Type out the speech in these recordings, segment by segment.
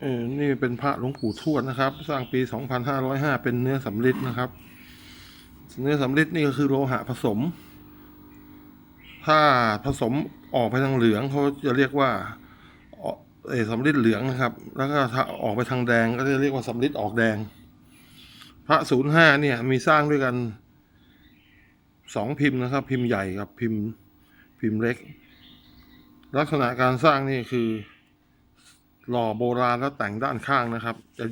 เออนี่เป็นพระหลวงปู่ทวดนะครับ สร้างปี 2505 เป็นเนื้อสำริดนะครับ เนื้อสำริดนี่ก็คือโลหะผสม ถ้าผสมออกไปทางเหลืองเขาจะเรียกว่าเออสำริดเหลืองนะครับ แล้วก็ถ้าออกไปทางแดงก็จะเรียกว่าสำริดออกแดง พระศูนย์ห้าเนี่ยมีสร้างด้วยกันสองพิมพ์นะครับ พิมพ์ใหญ่กับพิมพ์พิมพ์เล็ก ลักษณะการสร้างนี่คือ หล่อโบราณแล้วแต่งด้านข้างนะครับ จะ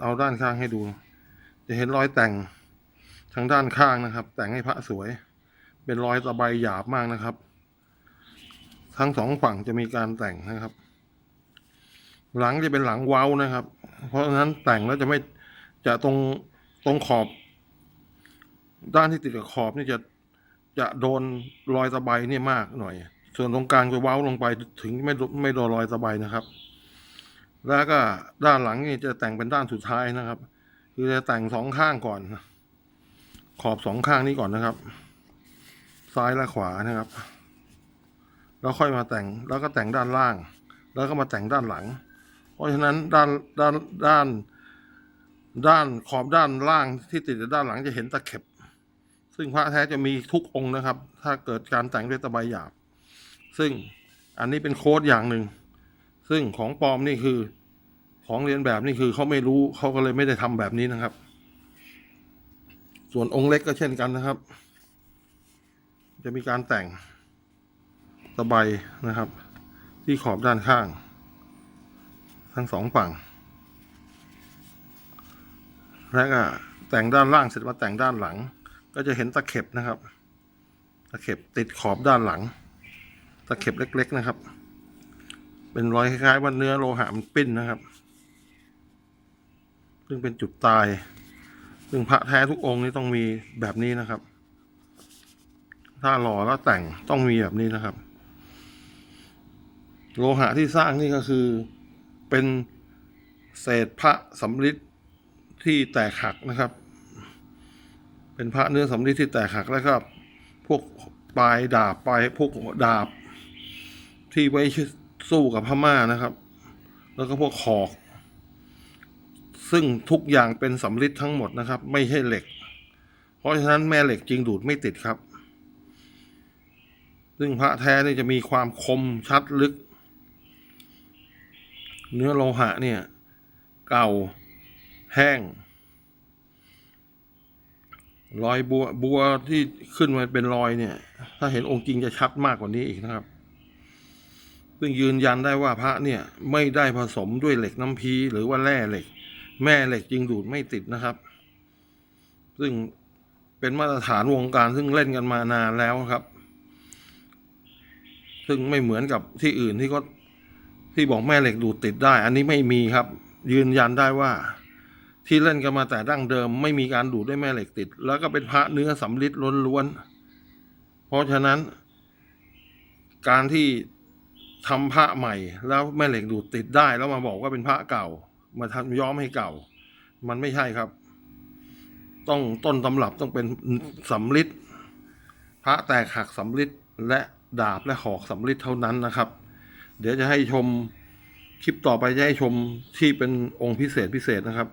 เอาด้านข้างให้ดู จะเห็นรอยแต่งทางด้านข้างนะครับ แต่งให้พระสวย เป็นรอยตะไบหยาบมากนะครับ ทั้งสองฝั่งจะมีการแต่งนะครับ หลังจะเป็นหลังเว้านะครับ เพราะฉะนั้นแต่งแล้วจะไม่จะตรงตรงขอบ ด้านที่ติดกับขอบนี่จะจะโดนรอยตะไบเนี่ยมากหน่อย ส่วนตรงกลางจะเว้าลงไปถึงไม่ไม่โดนรอยตะไบนะครับ แล้วก็ด้านหลังนี่จะแต่งเป็นด้านสุดท้ายนะครับ คือจะแต่งสองข้างก่อน ขอบสองข้างนี้ก่อนนะครับ ซ้ายและขวานะครับ แล้วค่อยมาแต่งแล้วก็แต่งด้านล่าง แล้วก็มาแต่งด้านหลัง เพราะฉะนั้นด้านด้านด้าน ด้านขอบด้านล่างที่ติดกับด้านหลังจะเห็นตะเข็บ ซึ่งพระแท้จะมีทุกองค์นะครับ ถ้าเกิดการแต่งด้วยตะไบหยาบ ซึ่งอันนี้เป็นโค้ดอย่างหนึ่ง ซึ่งของปลอมนี่คือ ของเรียนแบบนี่คือเขาไม่รู้เขาก็เลยไม่ได้ทำแบบนี้นะครับ ส่วนองค์เล็กก็เช่นกันนะครับ จะมีการแต่งตะไบนะครับ ที่ขอบด้านข้าง ทั้งสองฝั่งแล้วก็แต่งด้านล่างเสร็จมาแต่งด้านหลัง ก็จะเห็นตะเข็บนะครับ ตะเข็บติดขอบด้านหลัง ตะเข็บเล็ก ๆ นะครับ เป็นรอยคล้ายๆว่าเนื้อโลหะมันปิ้นนะครับ ซึ่งเป็นจุดตาย ซึ่งพระแท้ทุกองค์นี่ต้องมีแบบนี้นะครับ ถ้าหล่อแล้วแต่งต้องมีแบบนี้นะครับ โลหะที่สร้างนี่ก็คือเป็นเศษพระสำริดที่แตกหักนะครับ เป็นพระเนื้อสำริดที่แตกหักแล้วก็พวกปลายดาบปลายพวกดาบที่ไว้ สู้กับพม่านะครับ แล้วก็พวกขอก ซึ่งทุกอย่างเป็นสำริดทั้งหมดนะครับ ไม่ใช่เหล็ก เพราะฉะนั้นแม่เหล็กจริงดูดไม่ติดครับ ซึ่งพระแท้นี่จะมีความคมชัดลึก เนื้อโลหะเนี่ย เก่าแห้งรอยบัวบัวที่ขึ้นมาเป็นรอยเนี่ย ถ้าเห็นองค์จริงจะชัดมากกว่านี้อีกนะครับ ซึ่งยืนยันได้ว่าพระเนี่ยไม่ได้ผสมด้วยเหล็กน้ำพีหรือว่าแร่เหล็ก แม่เหล็กจริงดูดไม่ติดนะครับ ซึ่งเป็นมาตรฐานวงการซึ่งเล่นกันมานานแล้วครับ ซึ่งไม่เหมือนกับที่อื่นที่ก็ที่บอกแม่เหล็กดูดติดได้ อันนี้ไม่มีครับ ยืนยันได้ว่า ที่เล่นกันมาแต่ดั้งเดิม ไม่มีการดูดด้วยแม่เหล็กติด แล้วก็เป็นพระเนื้อสำริดล้วนๆเพราะฉะนั้น การที่ ทำพระใหม่ แล้วแม่เหล็กดูดติดได้ แล้วมาบอกว่าเป็นพระเก่า มาทำย้อมให้เก่า มันไม่ใช่ครับ ต้องต้นตำรับต้องเป็นสำริดพระแตกหักสำริดและดาบและหอกสำริดเท่านั้นนะครับ เดี๋ยวจะให้ชมคลิปต่อไปจะให้ชมที่เป็นองค์พิเศษพิเศษนะครับ